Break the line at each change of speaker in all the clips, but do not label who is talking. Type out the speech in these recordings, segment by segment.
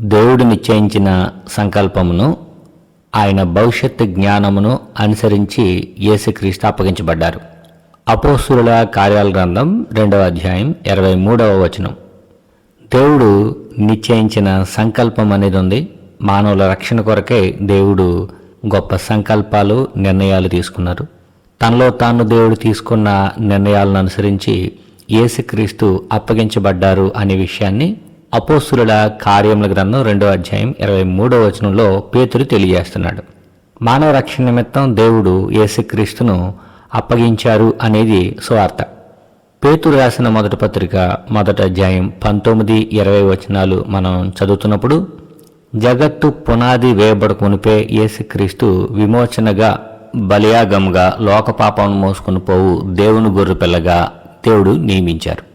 దేవుడు నిశ్చయించిన సంకల్పమును ఆయన భవిష్యత్తు జ్ఞానమును అనుసరించి యేసుక్రీస్తు అప్పగించబడ్డారు. అపోస్తుల కార్యాల గ్రంథం రెండవ అధ్యాయం ఇరవై మూడవ వచనం. దేవుడు నిశ్చయించిన సంకల్పం అనేది ఉంది. మానవుల రక్షణ కొరకే దేవుడు గొప్ప సంకల్పాలు నిర్ణయాలు తీసుకున్నారు. తనలో తాను దేవుడు తీసుకున్న నిర్ణయాలను అనుసరించి యేసుక్రీస్తు అప్పగించబడ్డారు అనే విషయాన్ని అపోస్తుల కార్యముల గ్రంథం రెండో అధ్యాయం ఇరవై మూడో వచనంలో పేతురు తెలియజేస్తున్నాడు. మానవ రక్షణ నిమిత్తం దేవుడు యేసుక్రీస్తును అప్పగించారు అనేది సువార్త. పేతురు రాసిన మొదటి పత్రిక మొదటి అధ్యాయం పంతొమ్మిది ఇరవై వచనాలు మనం చదువుతున్నప్పుడు జగత్తు పునాది వేయబడక మునిపే యేసుక్రీస్తు విమోచనగా బలియాగంగా లోకపాపం మోసుకుని పోవు దేవుని గొర్రెపిల్లగా దేవుడు నియమించారు.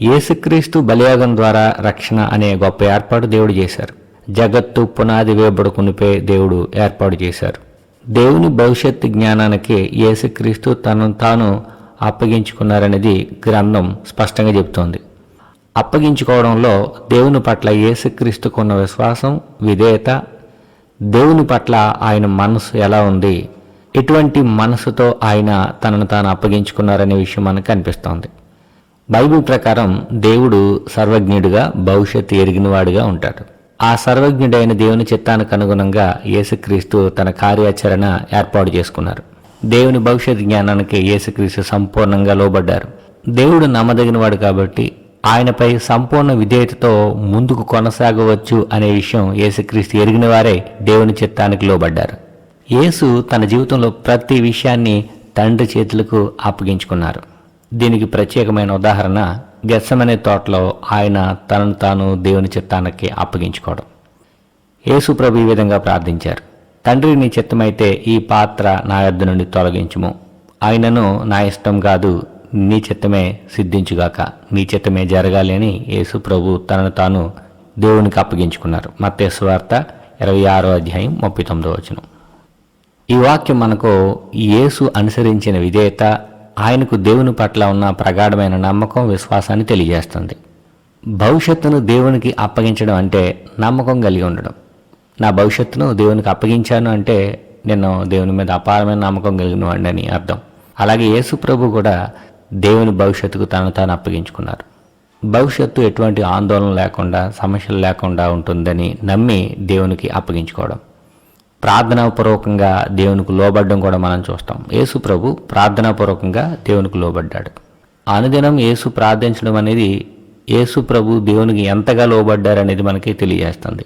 యేసుక్రీస్తు బలియాగం ద్వారా రక్షణ అనే గొప్ప ఏర్పాటు దేవుడు చేశారు. జగత్తు పునాది వేయబడుకునిపై దేవుడు ఏర్పాటు చేశారు. దేవుని భవిష్యత్తు జ్ఞానానికి యేసుక్రీస్తు తనను తాను అప్పగించుకున్నారనేది గ్రంథం స్పష్టంగా చెబుతోంది. అప్పగించుకోవడంలో దేవుని పట్ల యేసుక్రీస్తుకున్న విశ్వాసం విధేయత దేవుని పట్ల ఆయన మనసు ఎలా ఉంది ఎటువంటి మనసుతో ఆయన తనను తాను అప్పగించుకున్నారనే విషయం మనకు కనిపిస్తోంది. బైబిల్ ప్రకారం దేవుడు సర్వజ్ఞుడిగా భవిష్యత్తు ఎరిగినవాడుగా ఉంటాడు. ఆ సర్వజ్ఞుడైన దేవుని చిత్తానికి అనుగుణంగా యేసుక్రీస్తు తన కార్యాచరణ ఏర్పాటు చేసుకున్నారు. దేవుని భవిష్యత్ జ్ఞానానికి యేసుక్రీస్తు సంపూర్ణంగా లోబడ్డారు. దేవుడు నమ్మదగినవాడు కాబట్టి ఆయనపై సంపూర్ణ విధేయతతో ముందుకు కొనసాగవచ్చు అనే విషయం యేసుక్రీస్తు ఎరిగిన వారే దేవుని చిత్తానికి లోబడ్డారు. యేసు తన జీవితంలో ప్రతి విషయాన్ని తండ్రి చేతులకు అప్పగించుకున్నారు. దీనికి ప్రత్యేకమైన ఉదాహరణ గెస్సమనే తోటలో ఆయన తనను తాను దేవుని చిత్తానికి అప్పగించుకోవడం. యేసు ప్రభు ఈ విధంగా ప్రార్థించారు. తండ్రి నీ చిత్తమైతే ఈ పాత్ర నా యొద్ద నుండి తొలగించుము. ఆయనను నా ఇష్టం కాదు నీ చిత్తమే సిద్ధించుగాక. నీ చిత్తమే జరగాలి అని యేసు ప్రభు తనను తాను దేవునికి అప్పగించుకున్నారు. మత్తేసు ఇరవై ఆరో అధ్యాయం ముప్పై తొమ్మిదో వచనం. ఈ వాక్యం మనకు యేసు అనుసరించిన విధేయత ఆయనకు దేవుని పట్ల ఉన్న ప్రగాఢమైన నమ్మకం విశ్వాసాన్ని తెలియజేస్తుంది. భవిష్యత్తును దేవునికి అప్పగించడం అంటే నమ్మకం కలిగి ఉండడం. నా భవిష్యత్తును దేవునికి అప్పగించాను అంటే నేను దేవుని మీద అపారమైన నమ్మకం కలిగిన వాడిని అని అర్థం. అలాగే యేసు ప్రభు కూడా దేవుని భవిష్యత్తుకు తను తాను అప్పగించుకున్నారు. భవిష్యత్తు ఎటువంటి ఆందోళన లేకుండా సమస్యలు లేకుండా ఉంటుందని నమ్మి దేవునికి అప్పగించుకోవడం. ప్రార్థనాపూర్వకంగా దేవునికి లోబడ్డం కూడా మనం చూస్తాం. యేసు ప్రభు ప్రార్థనాపూర్వకంగా దేవునికి లోబడ్డాడు. అనుదినం యేసు ప్రార్థించడం అనేది యేసు ప్రభు దేవునికి ఎంతగా లోబడ్డారనేది మనకి తెలియజేస్తుంది.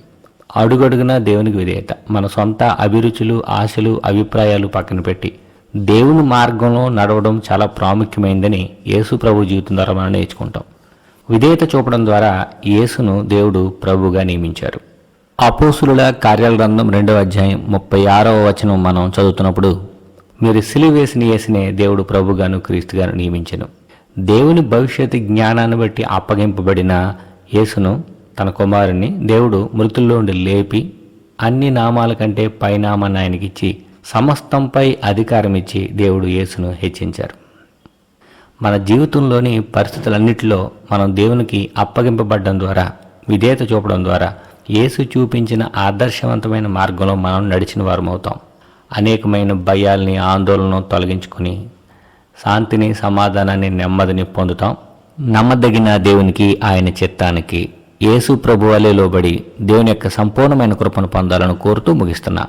అడుగడుగునా దేవునికి విధేయత. మన సొంత అభిరుచులు ఆశలు అభిప్రాయాలు పక్కన పెట్టి దేవుని మార్గంలో నడవడం చాలా ప్రాముఖ్యమైందని యేసు ప్రభు జీవితం ద్వారా మనం నేర్చుకుంటాం. విధేయత చూపడం ద్వారా యేసును దేవుడు ప్రభుగా నియమించారు. అపోసులుల కార్యాల గ్రంథం రెండవ అధ్యాయం ముప్పై ఆరవ వచనం మనం చదువుతున్నప్పుడు మీరు సిలివేసిన యేసునే దేవుడు ప్రభుగాను క్రీస్తుగాను నియమించను. దేవుని భవిష్యత్తు జ్ఞానాన్ని బట్టి అప్పగింపబడిన యేసును తన కుమారుని దేవుడు మృతుల్లో ఉండి లేపి అన్ని నామాల కంటే పైనామాన్ని ఆయనకిచ్చి సమస్తంపై అధికారం ఇచ్చి దేవుడు యేసును హెచ్చించారు. మన జీవితంలోని పరిస్థితులన్నిటిలో మనం దేవునికి అప్పగింపబడడం ద్వారా విధేయత చూపడం ద్వారా యేసు చూపించిన ఆదర్శవంతమైన మార్గంలో మనం నడిచిన వారమవుతాం. అనేకమైన భయాల్ని ఆందోళనను తొలగించుకొని శాంతిని సమాధానాన్ని నెమ్మదిని పొందుతాం. నమ్మదగిన దేవునికి ఆయన చిత్తానికి యేసు ప్రభువాలే లోబడి దేవుని యొక్క సంపూర్ణమైన కృపను పొందాలని కోరుతూ ముగిస్తున్నా.